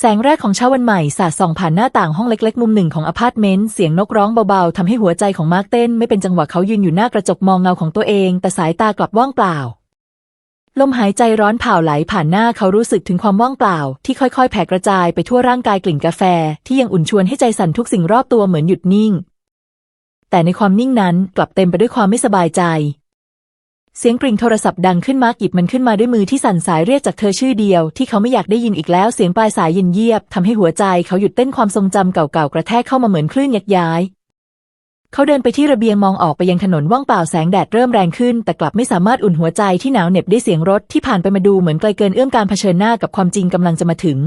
แสงแรกของเช้าวันใหม่สาดส่องผ่านหน้าต่างห้องเล็ก ๆ มุมหนึ่งของอพาร์ตเมนต์เสียงนกร้องเบาๆทำให้หัวใจของมาร์กเต้นไม่เป็นจังหวะเขายืนอยู่หน้ากระจกมองเงาของตัวเอง แต่สายตากลับว่างเปล่า ลมหายใจร้อนเผาไหลผ่านหน้าเขารู้สึกถึงความว่างเปล่า ที่ค่อยๆ แผ่กระจายไปทั่วร่างกายกลิ่นกาแฟ ที่ยังอุ่นชวนให้ใจสั่นทุกสิ่งรอบตัวเหมือนหยุดนิ่ง แต่ในความนิ่งนั้นกลับเต็มไปด้วยความไม่สบายใจ เสียงกริ่งโทรศัพท์ดังขึ้นมาร์กหยิบมันขึ้นมาด้วยมือที่สั่นสายเรียกจากเธอชื่อเดียว ที่เขาไม่อยากได้ยินอีกแล้วเสียงปลายสายเย็นเยียบทำให้หัวใจเขาหยุดเต้นความทรงจำเก่าๆกระแทกเข้ามาเหมือนคลื่นยักย้าย เขาเดินไปที่ระเบียงมองออกไปยังถนนว่างเปล่าแสงแดดเริ่มแรงขึ้น แต่กลับไม่สามารถอุ่นหัวใจที่หนาวเหน็บได้เสียงรถที่ผ่านไปมาดูเหมือนไกลเกินเอื้อมการเผชิญหน้ากับความจริงกำลังจะมาถึง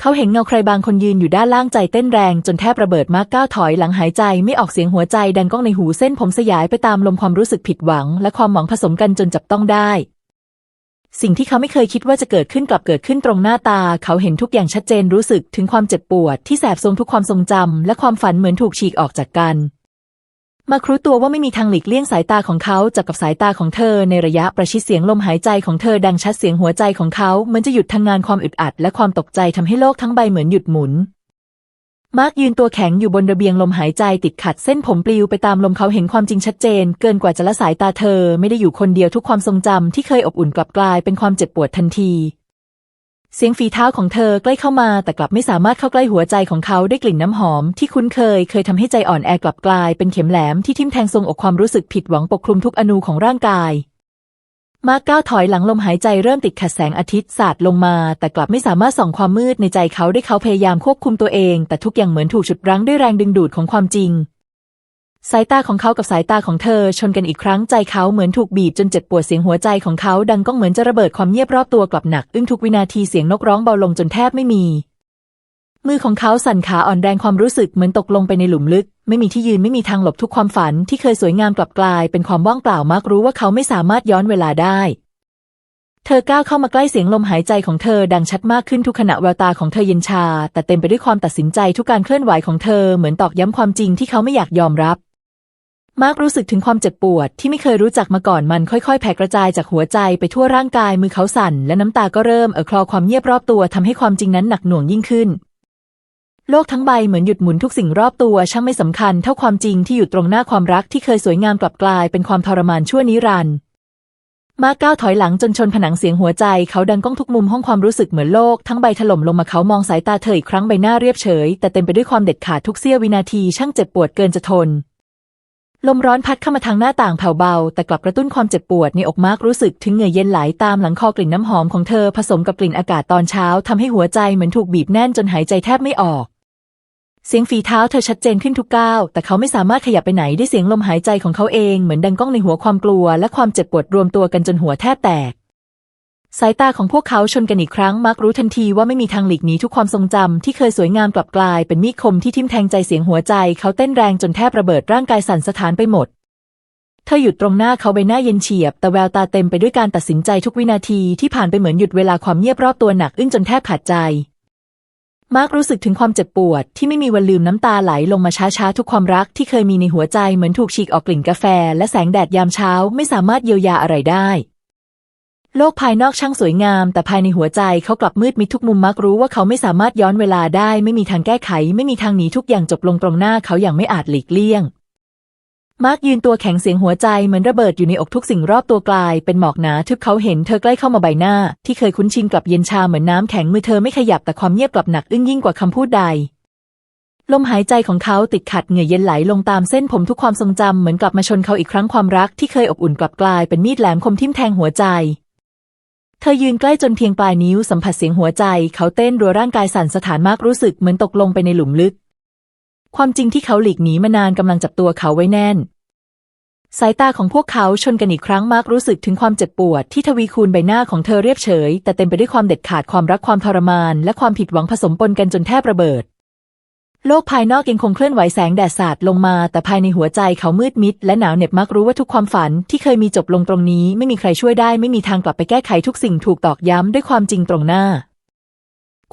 เขาเห็นเงาใครบางคนยืนอยู่ด้านล่างใจเต้นแรงจนแทบระเบิดมากก้าวถอยหลังหายใจไม่ออกเสียงหัวใจดังก้องในหูเส้นผมสยายไปตามลมความรู้สึกผิดหวัง และความหวังผสมกันจนจับต้องได้ สิ่งที่เขาไม่เคยคิดว่าจะเกิดขึ้นกลับเกิดขึ้นตรงหน้าตา เขาเห็นทุกอย่างชัดเจนรู้สึกถึงความเจ็บปวด ที่แสบทรงทุกความทรงจำและความฝันเหมือนถูกฉีกออกจากกัน มาครู้ตัวว่าไม่มีทางหลีกเลี่ยงสายตาของเขาจากกับสายตาของเธอในระยะประชิดเสียงลมหายใจของเธอดังชัดเสียงหัวใจของเขาเหมือนจะหยุดทางงานความอึดอัด และความตกใจทำให้โลกทั้งใบเหมือนหยุดหมุน มาร์กยืนตัวแข็งอยู่บนระเบียงลมหายใจติดขัดเส้นผมปลิวไปตามลมเขาเห็นความจริงชัดเจน เกินกว่าจะละสายตาเธอไม่ได้อยู่คนเดียวทุกความทรงจำที่เคยอบอุ่นกลับกลายเป็นความเจ็บปวดทันที เสียงฝีเท้าของเธอใกล้เข้ามาแต่กลับไม่สามารถเข้าใกล้หัวใจของเขาได้กลิ่นน้ำหอมที่คุ้นเคยเคยทำให้ใจอ่อนแอกลับกลายเป็นเข็มแหลมที่ทิ่มแทงทรงอกความรู้สึกผิดหวังปกคลุมทุกอนูของร่างกาย มาก้าวถอยหลังลมหายใจเริ่มติดขัดแสงอาทิตย์สาดลงมา แต่กลับไม่สามารถส่องความมืดในใจเขาได้เขาพยายามควบคุมตัวเอง แต่ทุกอย่างเหมือนถูกฉุดรั้งด้วยแรงดึงดูดของความจริง สายตาของเขากับสายตาของเธอชนกันอีกครั้งใจเขาเหมือนถูกบีบจนเจ็บปวดเสียงหัวใจของเขาดังก้องเหมือนจะระเบิดความเงียบรอบตัวกลับหนัก อึ้งทุกวินาทีเสียงนกร้องเบาลงจนแทบไม่มี มือของเขาสั่นขาอ่อนแรงความรู้สึกเหมือนตกลงไปในหลุมลึก ไม่มีที่ยืนไม่มีทางหลบทุกความฝันที่เคยสวยงามกลับกลาย เป็นความว่างเปล่ามากรู้ว่าเขาไม่สามารถย้อนเวลาได้เธอก้าวเข้ามาใกล้เสียงลมหายใจของเธอดังชัดมากขึ้นทุกขณะแววตาของเธอเย็นชา แต่เต็มไปด้วยความตัดสินใจทุกการเคลื่อนไหวของเธอเหมือนตอกย้ำความจริงที่เขาไม่อยากยอมรับ มาร์กรู้สึกถึงความเจ็บปวดที่ไม่เคยรู้จักมาก่อนมันค่อยๆ แผ่กระจายจากหัวใจไปทั่วร่างกายมือเขาสั่น และน้ำตาก็เริ่มเอ่อคลอความเงียบรอบตัวทำให้ความจริงนั้นหนักหน่วงยิ่งขึ้น โลกทั้งใบเหมือนหยุดหมุนทุกสิ่งรอบตัวช่างไม่สำคัญเท่าความจริงที่อยู่ตรงหน้าความรักที่เคยสวยงามกลับกลายเป็นความทรมานชั่วนิรันดร์มาร์กก้าวถอยหลังจนชนผนังเสียงหัวใจ เขาดังก้องทุกมุมห้องความรู้สึกเหมือนโลกทั้งใบถล่มลงมาเขามองสายตาเธออีกครั้งใบหน้าเรียบเฉย แต่เต็มไปด้วยความเด็ดขาดทุกเสี้ยววินาทีช่างเจ็บปวดเกินจะทน ลมร้อนพัดเข้ามาทางหน้าต่างแผ่วเบา แต่กลับกระตุ้นความเจ็บปวดในอกมากรู้สึกถึงเหงื่อเย็นไหลตามหลังคอกลิ่นน้ำหอมของเธอผสมกับกลิ่นอากาศตอนเช้าทำให้หัวใจเหมือนถูกบีบแน่นจนหายใจแทบไม่ออก เสียงฝีเท้าเธอชัดเจนขึ้นทุกก้าว แต่เขาไม่สามารถขยับไปไหนได้เสียงลมหายใจของเขาเองเหมือนดังก้องในหัวความกลัวและความเจ็บปวดรวมตัวกันจนหัวแทบแตก สายตาของพวกเขาชนกันอีกครั้งมักรู้ทันทีว่าไม่มีทางหลีกหนีทุกความทรงจำที่เคยสวยงามกลับกลายเป็นมีดคมที่ทิ่มแทงใจเสียงหัวใจ เขาเต้นแรงจนแทบระเบิดร่างกายสั่นสะท้านไปหมด เธอหยุดตรงหน้าเขาใบหน้าเย็นเฉียบ แต่แววตาเต็มไปด้วยการตัดสินใจทุกวินาทีที่ผ่านไปเหมือนหยุดเวลาความเงียบรอบตัวหนักอึ้งจนแทบขาดใจมาร์กรู้สึกถึงความเจ็บปวดที่ไม่มีวันลืมน้ำตาไหลลงมาช้าๆ ทุกความรักที่เคยมีในหัวใจเหมือนถูกฉีกออกกลิ่นกาแฟ และแสงแดดยามเช้าไม่สามารถเยียวยาอะไรได้ โลกภายนอกช่างสวยงาม แต่ภายในหัวใจเขากลับมืดมิดทุกมุมมักรู้ว่าเขาไม่สามารถย้อนเวลาได้ ไม่มีทางแก้ไข ไม่มีทางหนีทุกอย่างจบลงตรงหน้าเขาอย่างไม่อาจหลีกเลี่ยง มาร์กยืนตัวแข็งเสียงหัวใจเหมือนระเบิดอยู่ในอกทุกสิ่งรอบตัวกลาย เป็นหมอกหนาทึบเขาเห็นเธอใกล้เข้ามาใบหน้า ที่เคยคุ้นชินกลับเย็นชาเหมือนน้ำแข็งมือเธอไม่ขยับแต่ความเงียบกลับหนักอึ้งยิ่งกว่าคำพูดใดลมหายใจของเขาติดขัดเหงื่อเย็นไหลลงตามเส้นผมทุกความทรงจำเหมือนกลับมาชนเขาอีกครั้งความรักที่เคยอบอุ่นกลับกลายเป็นมีดแหลมคมทิ่มแทงหัวใจ เธอยืนใกล้จนเพียงปลายนิ้วสัมผัสเสียงหัวใจ เขาเต้นรัวร่างกายสั่นสถานมากรู้สึกเหมือนตกลงไปในหลุมลึก ความจริงที่เขาหลีกหนีมานานกำลังจับตัวเขาไว้แน่น สายตาของพวกเขาชนกันอีกครั้งมากรู้สึกถึงความเจ็บปวด ที่ทวีคูณใบหน้าของเธอเรียบเฉย แต่เต็มไปด้วยความเด็ดขาดความรักความทรมาน และความผิดหวังผสมปนกันจนแทบระเบิด โลกภายนอกยังคงเคลื่อนไหวแสงแดดสาดลงมา แต่ภายในหัวใจเขามืดมิด และหนาวเหน็บมักรู้ว่าทุกความฝันที่เคยมีจบลงตรงนี้ ไม่มีใครช่วยได้ ไม่มีทางกลับไปแก้ไขทุกสิ่งถูกตอกย้ำด้วยความจริงตรงหน้า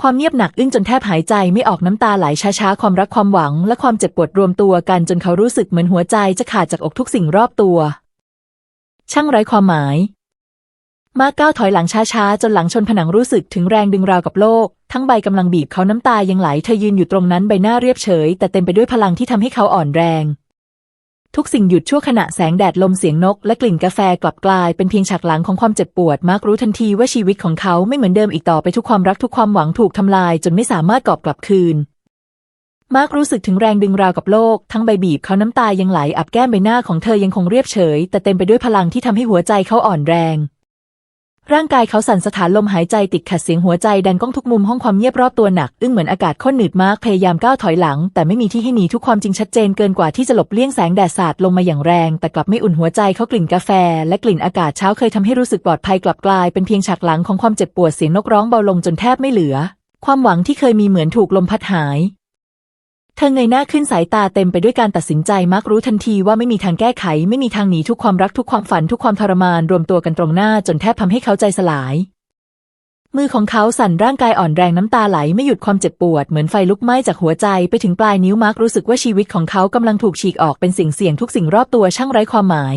ความเงียบหนักอึ้งจนแทบหายใจไม่ออกน้ำตาไหลช้าๆ ความรักความหวัง และความเจ็บปวดรวมตัวกันจนเขารู้สึกเหมือนหัวใจจะขาดจากอกทุกสิ่งรอบตัว ช่างไร้ความหมาย มาร์กก้าวถอยหลังช้าๆ จนหลังชนผนังรู้สึกถึงแรงดึงราวกับโลก ทั้งใบกำลังบีบเขาน้ำตายังไหลเธอยืนอยู่ตรงนั้นใบหน้าเรียบเฉย แต่เต็มไปด้วยพลังที่ทำให้เขาอ่อนแรง ทุกสิ่งหยุดชั่วขณะแสงแดดลมเสียงนก และกลิ่นกาแฟกลับกลายเป็นเพียงฉากหลังของความเจ็บปวด มาร์กรู้ทันทีว่าชีวิตของเขาไม่เหมือนเดิมอีกต่อไปทุกความรักทุกความหวังถูกทำลาย จนไม่สามารถกอบกลับคืนมาร์กรู้สึกถึงแรงดึงราวกับโลก ทั้งใบบีบเขาน้ำตายังไหลอับแก้มใบหน้าของเธอยังคงเรียบเฉย แต่เต็มไปด้วยพลังที่ทำให้หัวใจเขาอ่อนแรง ร่างกายเขาสั่นสะท้านลมหายใจติดขัดเสียงหัวใจดังก้องทุกมุมห้องความเงียบรอบตัวหนัก อึ้งเหมือนอากาศข้นหนืดมากพยายามก้าวถอยหลัง แต่ไม่มีที่ให้หนีทุกความจริงชัดเจนเกินกว่าที่จะหลบเลี่ยงแสงแดดสาดลงมาอย่างแรง แต่กลับไม่อุ่นหัวใจเขากลิ่นกาแฟ และกลิ่นอากาศเช้าเคยทำให้รู้สึกปลอดภัยกลับกลายเป็นเพียงฉากหลังของความเจ็บปวดเสียงนกร้องเบาลงจนแทบไม่เหลือ ความหวังที่เคยมีเหมือนถูกลมพัดหาย เธอเงยหน้าขึ้นสายตาเต็มไปด้วยการตัดสินใจมักรู้ทันทีว่าไม่มีทางแก้ไข ไม่มีทางหนีทุกความรักทุกความฝันทุกความทรมานรวมตัวกันตรงหน้าจนแทบทำให้เขาใจสลาย มือของเขาสั่นร่างกายอ่อนแรงน้ำตาไหลไม่หยุดความเจ็บปวดเหมือนไฟลุกไหม้จากหัวใจไปถึงปลายนิ้วมาร์กรู้สึกว่าชีวิตของเขากำลังถูกฉีกออกเป็นสิ่งเสี่ยงทุกสิ่งรอบตัวช่างไร้ความหมาย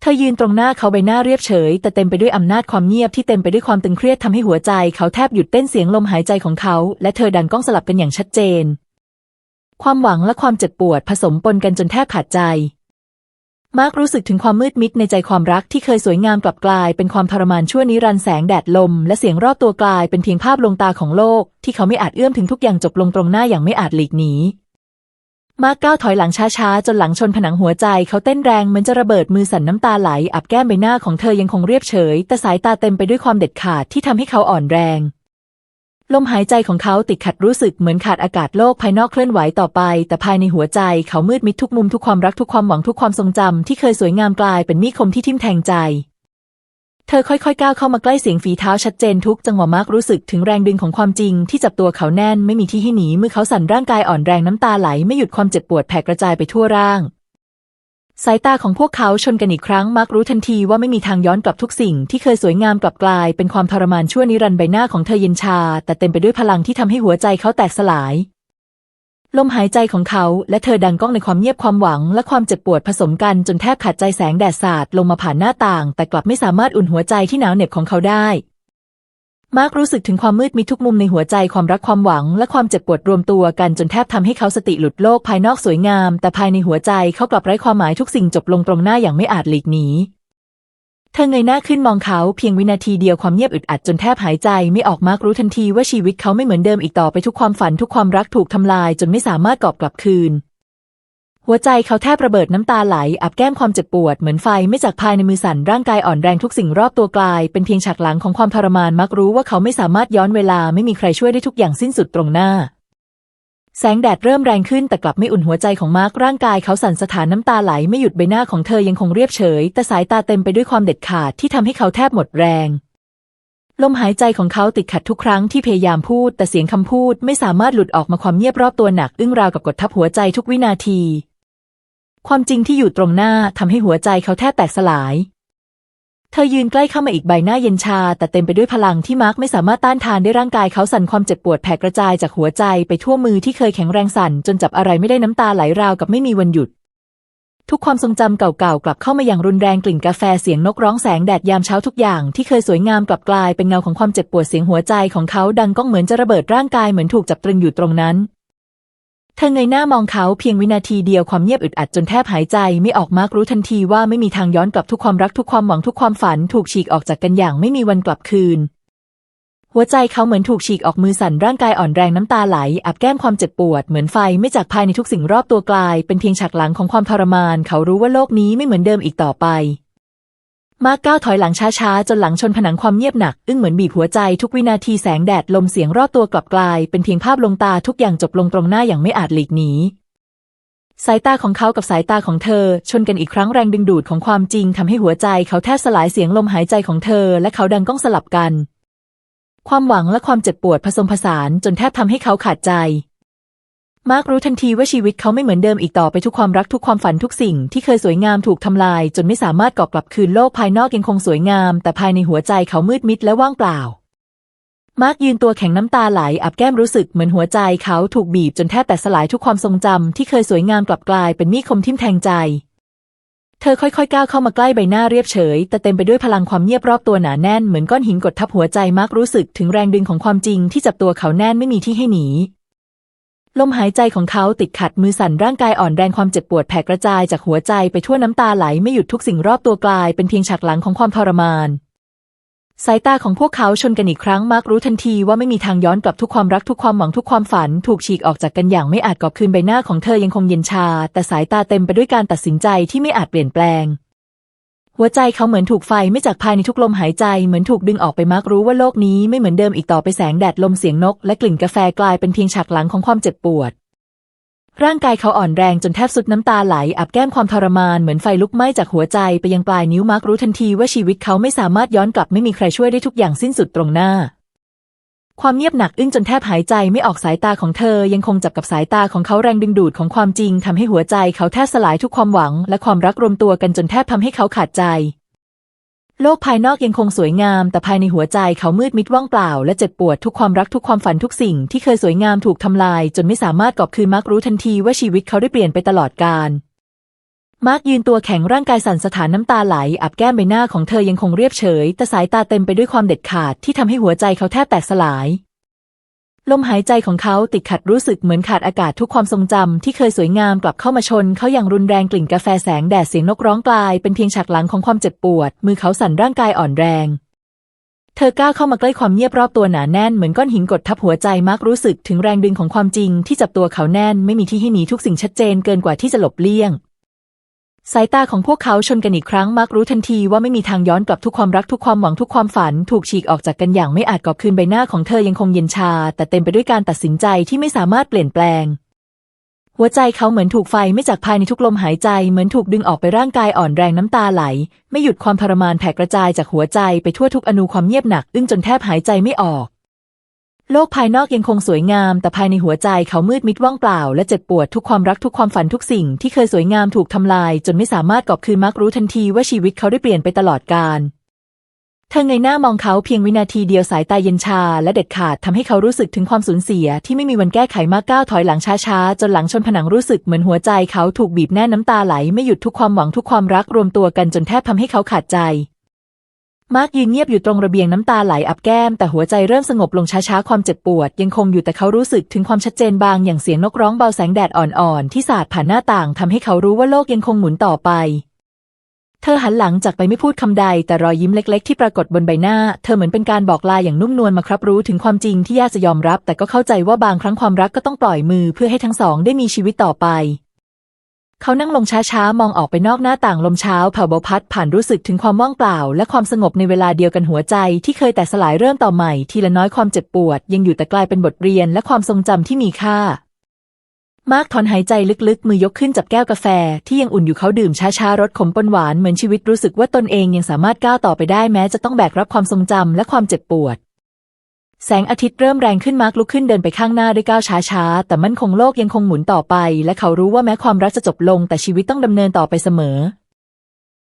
เธอยืนตรงหน้าเขาใบหน้าเรียบเฉย แต่เต็มไปด้วยอำนาจความเงียบที่เต็มไปด้วยความตึงเครียดทำให้หัวใจ เขาแทบหยุดเต้นเสียงลมหายใจของเขา และเธอดันก้องสลับกันอย่างชัดเจน ความหวังและความเจ็บปวดผสมปนกันจนแทบขาดใจ มาร์กรู้สึกถึงความมืดมิดในใจความรักที่เคยสวยงามกลับกลายเป็นความทรมานชั่วนิรันดร์แสงแดดลม และเสียงรอบตัวกลายเป็นเพียงภาพลวงตาของโลก ที่เขาไม่อาจเอื้อมถึงทุกอย่างจบลงตรงหน้าอย่างไม่อาจหลีกหนีมาร์กก้าวถอยหลังช้าๆ จนหลังชนผนังหัวใจ เขาเต้นแรงเหมือนจะระเบิดมือสั่นน้ำตาไหลอับแก้มใบหน้าของเธอยังคงเรียบเฉย แต่สายตาเต็มไปด้วยความเด็ดขาดที่ทำให้เขาอ่อนแรง ลมหายใจของเขาติดขัดรู้สึกเหมือนขาดอากาศโลกภายนอกเคลื่อนไหวต่อไป แต่ภายในหัวใจเขามืดมิดทุกมุมทุกความรักทุกความหวังทุกความทรงจำที่เคยสวยงามกลายเป็นมีดคมที่ทิ่มแทงใจ เธอค่อยๆ ก้าวเข้ามาใกล้เสียงฝีเท้าชัดเจนทุกจังหวะมากรู้สึกถึงแรงดึงของความจริงที่จับตัวเขาแน่นไม่มีที่ให้หนีเมื่อเขาสั่นร่างกายอ่อนแรงน้ำตาไหลไม่หยุดความเจ็บปวดแผ่กระจายไปทั่วร่าง สายตาของพวกเขาชนกันอีกครั้งมักรู้ทันทีว่าไม่มีทางย้อนกลับทุกสิ่งที่เคยสวยงามกลับกลาย เป็นความทรมานชั่วนิรันดร์ใบหน้าของเธอเย็นชา แต่เต็มไปด้วยพลังที่ทำให้หัวใจเขาแตกสลาย ลมหายใจของเขาและเธอดังก้องในความเงียบความหวัง และความเจ็บปวดผสมกันจนแทบขาดใจแสงแดดสาดลงมาผ่านหน้าต่าง แต่กลับไม่สามารถอุ่นหัวใจที่หนาวเหน็บของเขาได้ มาร์กรู้สึกถึงความมืดมิดทุกมุมในหัวใจความรักความหวัง และความเจ็บปวดรวมตัวกันจนแทบทำให้เขาสติหลุดโลกภายนอกสวยงาม แต่ภายในหัวใจเขากลับไร้ความหมายทุกสิ่งจบลงตรงหน้าอย่างไม่อาจหลีกหนีเธอเงยหน้าขึ้นมองเขาเพียงวินาทีเดียวความเงียบอึดอัดจนแทบหายใจไม่ออกมาร์กรู้ทันทีว่าชีวิตเขาไม่เหมือนเดิมอีกต่อไปทุกความฝันทุกความรักถูกทำลายจนไม่สามารถกอบกลับคืน หัวใจเขาแทบระเบิดน้ำตาไหลอับแก้มความเจ็บปวดเหมือนไฟไม่จากภายในมือสั่นร่างกายอ่อนแรงทุกสิ่งรอบตัวกลาย เป็นเพียงฉากหลังของความทรมานมักรู้ว่าเขาไม่สามารถย้อนเวลาไม่มีใครช่วยได้ทุกอย่างสิ้นสุดตรงหน้า แสงแดดเริ่มแรงขึ้นแต่กลับไม่อุ่นหัวใจของมาร์กร่างกายเขาสั่นสะท้านน้ำตาไหลไม่หยุดใบหน้าของเธอยังคงเรียบเฉย แต่สายตาเต็มไปด้วยความเด็ดขาดที่ทำให้เขาแทบหมดแรงลมหายใจของเขาติดขัดทุกครั้งที่พยายามพูด แต่เสียงคำพูดไม่สามารถหลุดออกมาความเงียบรอบตัวหนัก อึ้งราวกับกดทับหัวใจทุกวินาที ความจริงที่อยู่ตรงหน้าทำให้หัวใจเขาแทบแตกสลาย เธอยืนใกล้เข้ามาอีกใบหน้าเย็นชา แต่เต็มไปด้วยพลังที่มาร์กไม่สามารถต้านทานได้ร่างกายเขาสั่นความเจ็บปวดแผ่กระจายจากหัวใจไปทั่วมือที่เคยแข็งแรงสั่นจนจับอะไรไม่ได้น้ำตาไหลราวกับไม่มีวันหยุด ทุกความทรงจำเก่าๆกลับเข้ามาอย่างรุนแรงกลิ่นกาแฟเสียงนกร้องแสงแดดยามเช้าทุกอย่างที่เคยสวยงามกลับกลายเป็นเงาของความเจ็บปวดเสียงหัวใจของเขาดังก้องเหมือนจะระเบิดร่างกายเหมือนถูกจับตรึงอยู่ตรงนั้น เธอเงยหน้ามองเขาเพียงวินาทีเดียวความเงียบอึดอัดจนแทบหายใจไม่ออกมากรู้ทันทีว่าไม่มีทางย้อนกลับทุกความรักทุกความหวังทุกความฝันถูกฉีกออกจากกันอย่างไม่มีวันกลับคืน หัวใจเขาเหมือนถูกฉีกออกมือสั่นร่างกายอ่อนแรงน้ำตาไหลอับแก้มความเจ็บปวดเหมือนไฟไม่จากภายในทุกสิ่งรอบตัวกลาย เป็นเพียงฉากหลังของความทรมาน เขารู้ว่าโลกนี้ไม่เหมือนเดิมอีกต่อไป มาก้าวถอยหลังช้าๆ จนหลังชนผนังความเงียบหนัก อึ้งเหมือนบีบหัวใจทุกวินาทีแสงแดดลมเสียงรอบตัวกลับกลาย เป็นเพียงภาพลงตาทุกอย่างจบลงตรงหน้าอย่างไม่อาจหลีกหนีสายตาของเขากับสายตาของเธอ ชนกันอีกครั้งแรงดึงดูดของความจริงทำให้หัวใจเขาแทบสลายเสียงลมหายใจของเธอ และเขาดังก้องสลับกัน ความหวังและความเจ็บปวดผสมผสานจนแทบทำให้เขาขาดใจ มาร์กรู้ทันทีว่าชีวิตเขาไม่เหมือนเดิมอีกต่อไปทุกความรักทุกความฝันทุกสิ่งที่เคยสวยงามถูกทำลาย จนไม่สามารถกอบกลับคืนโลกภายนอกยังคงสวยงาม แต่ภายในหัวใจเขามืดมิดและว่างเปล่า มาร์กยืนตัวแข็งน้ำตาไหลอับแก้มรู้สึกเหมือนหัวใจเขาถูกบีบจนแทบแตกสลายทุกความทรงจำที่เคยสวยงามกลับกลายเป็นมีดคมทิ่มแทงใจ เธอค่อยๆก้าวเข้ามาใกล้ใบหน้าเรียบเฉย แต่เต็มไปด้วยพลังความเงียบรอบตัวหนาแน่นเหมือนก้อนหินกดทับหัวใจมาร์กรู้สึกถึงแรงดึงของความจริงที่จับตัวเขาแน่นไม่มีที่ให้หนี ลมหายใจของเขาติดขัดมือสั่นร่างกายอ่อนแรงความเจ็บปวดแผ่กระจายจากหัวใจไปทั่วน้ำตาไหลไม่หยุดทุกสิ่งรอบตัวกลายเป็นเพียงฉากหลังของความทรมาน สายตาของพวกเขาชนกันอีกครั้งมาร์กรู้ทันทีว่าไม่มีทางย้อนกลับทุกความรักทุกความหวังทุกความฝัน ถูกฉีกออกจากกันอย่างไม่อาจกอบคืนใบหน้าของเธอยังคงเย็นชา แต่สายตาเต็มไปด้วยการตัดสินใจที่ไม่อาจเปลี่ยนแปลง หัวใจเขาเหมือนถูกไฟไม่จากภายในทุกลมหายใจเหมือนถูกดึงออกไปมาร์กรู้ว่าโลกนี้ไม่เหมือนเดิมอีกต่อไปแสงแดดลมเสียงนก และกลิ่นกาแฟกลายเป็นเพียงฉากหลังของความเจ็บปวด ร่างกายเขาอ่อนแรงจนแทบสุดน้ำตาไหลอับแก้มความทรมานเหมือนไฟลุกไหม้จากหัวใจไปยังปลายนิ้วมากรู้ทันทีว่าชีวิตเขาไม่สามารถย้อนกลับไม่มีใครช่วยได้ทุกอย่างสิ้นสุดตรงหน้า ความเงียบหนักอึ้งจนแทบหายใจไม่ออกสายตาของเธอ ยังคงจับกับสายตาของเขาแรงดึงดูดของความจริงทำให้หัวใจเขาแทบสลายทุกความหวัง และความรักรวมตัวกันจนแทบทำให้เขาขาดใจ โลกภายนอกยังคงสวยงาม แต่ภายในหัวใจเขามืดมิดว่างเปล่า และเจ็บปวดทุกความรักทุกความฝันทุกสิ่งที่เคยสวยงามถูกทำลาย จนไม่สามารถกอบคืนมาร์กรู้ทันทีว่าชีวิตเขาได้เปลี่ยนไปตลอดกาล มาร์กยืนตัวแข็งร่างกายสั่นสะท้านน้ำตาไหลอับแก้มใบหน้าของเธอยังคงเรียบเฉย แต่สายตาเต็มไปด้วยความเด็ดขาดที่ทำให้หัวใจเขาแทบแตกสลาย ลมหายใจของเขาติดขัดรู้สึกเหมือนขาดอากาศทุกความทรงจำที่เคยสวยงามกลับเข้ามาชน เขาอย่างรุนแรงกลิ่นกาแฟแสงแดดเสียงนกร้องกลายเป็นเพียงฉากหลังของความเจ็บปวด มือเขาสั่นร่างกายอ่อนแรงเธอก้าวเข้ามาใกล้ความเงียบรอบตัวหนาแน่นเหมือนก้อนหินกดทับหัวใจมาร์กรู้สึกถึงแรงดึงของความจริงที่จับตัวเขาแน่นไม่มีที่ให้หนีทุกสิ่งชัดเจนเกินกว่าที่จะหลบเลี่ยง สายตาของพวกเขาชนกันอีกครั้งมาร์กรู้ทันทีว่าไม่มีทางย้อนกลับทุกความรักทุกความหวังทุกความฝัน ถูกฉีกออกจากกันอย่างไม่อาจกอบคืนใบหน้าของเธอยังคงเย็นชา แต่เต็มไปด้วยการตัดสินใจที่ไม่สามารถเปลี่ยนแปลง หัวใจเขาเหมือนถูกไฟไม่จากภายในทุกลมหายใจเหมือนถูกดึงออกไปร่างกายอ่อนแรงน้ำตาไหล ไม่หยุดความทรมานแผ่กระจายจากหัวใจไปทั่วทุกอนูความเงียบหนัก อึ้งจนแทบหายใจไม่ออก โลกภายนอกยังคงสวยงาม แต่ภายในหัวใจเขามืดมิดว่างเปล่า และเจ็บปวดทุกความรักทุกความฝันทุกสิ่งที่เคยสวยงามถูกทำลาย จนไม่สามารถกอบคืนมาร์กรู้ทันทีว่าชีวิตเขาได้เปลี่ยนไปตลอดกาลเธอเงยหน้ามองเขาเพียงวินาทีเดียวสายตาเย็นชา และเด็ดขาดทำให้เขารู้สึกถึงความสูญเสีย ที่ไม่มีวันแก้ไขมากก้าวถอยหลังช้าๆ จนหลังชนผนังรู้สึกเหมือนหัวใจเขาถูกบีบแน่นน้ำตาไหลไม่หยุดทุกความหวังทุกความรักรวมตัวกันจนแทบทำให้เขาขาดใจ มาร์กยืนเงียบอยู่ตรงระเบียงน้ำตาไหลอับแก้ม แต่หัวใจเริ่มสงบลงช้าๆ ความเจ็บปวด ยังคงอยู่แต่เขารู้สึกถึงความชัดเจนบางอย่างเสียงนกร้องเบาแสงแดดอ่อนๆ ที่สาดผ่านหน้าต่างทำให้เขารู้ว่าโลกยังคงหมุนต่อไป เธอหันหลังจากไปไม่พูดคำใด แต่รอยยิ้มเล็ก ๆ ที่ปรากฏบนใบหน้า เธอเหมือนเป็นการบอกลาอย่างนุ่มนวลมาครับรู้ถึงความจริงที่ยากจะยอมรับ แต่ก็เข้าใจว่าบางครั้งความรักก็ต้องปล่อยมือเพื่อให้ทั้งสองได้มีชีวิตต่อไป เขานั่งลงช้าๆ มองออกไปนอกหน้าต่างลมเช้าแผ่วเบาพัดผ่านรู้สึกถึงความว่างเปล่า และความสงบในเวลาเดียวกันหัวใจ ที่เคยแตกสลายเริ่มต่อใหม่ ทีละน้อยความเจ็บปวด ยังอยู่แต่กลายเป็นบทเรียนและความทรงจำที่มีค่า มาร์กถอนหายใจลึกๆ มือยกขึ้นจับแก้วกาแฟ ที่ยังอุ่นอยู่เขาดื่มช้าๆรสขมปนหวานเหมือนชีวิตรู้สึกว่าตนเองยังสามารถก้าวต่อไปได้แม้จะต้องแบกรับความทรงจำและความเจ็บปวด แสงอาทิตย์เริ่มแรงขึ้นมาร์กลุกขึ้นเดินไปข้างหน้าด้วยก้าวช้าๆ แต่มั่นคงโลกยังคงหมุนต่อไป และเขารู้ว่าแม้ความรักจะจบลง แต่ชีวิตต้องดำเนินต่อไปเสมอ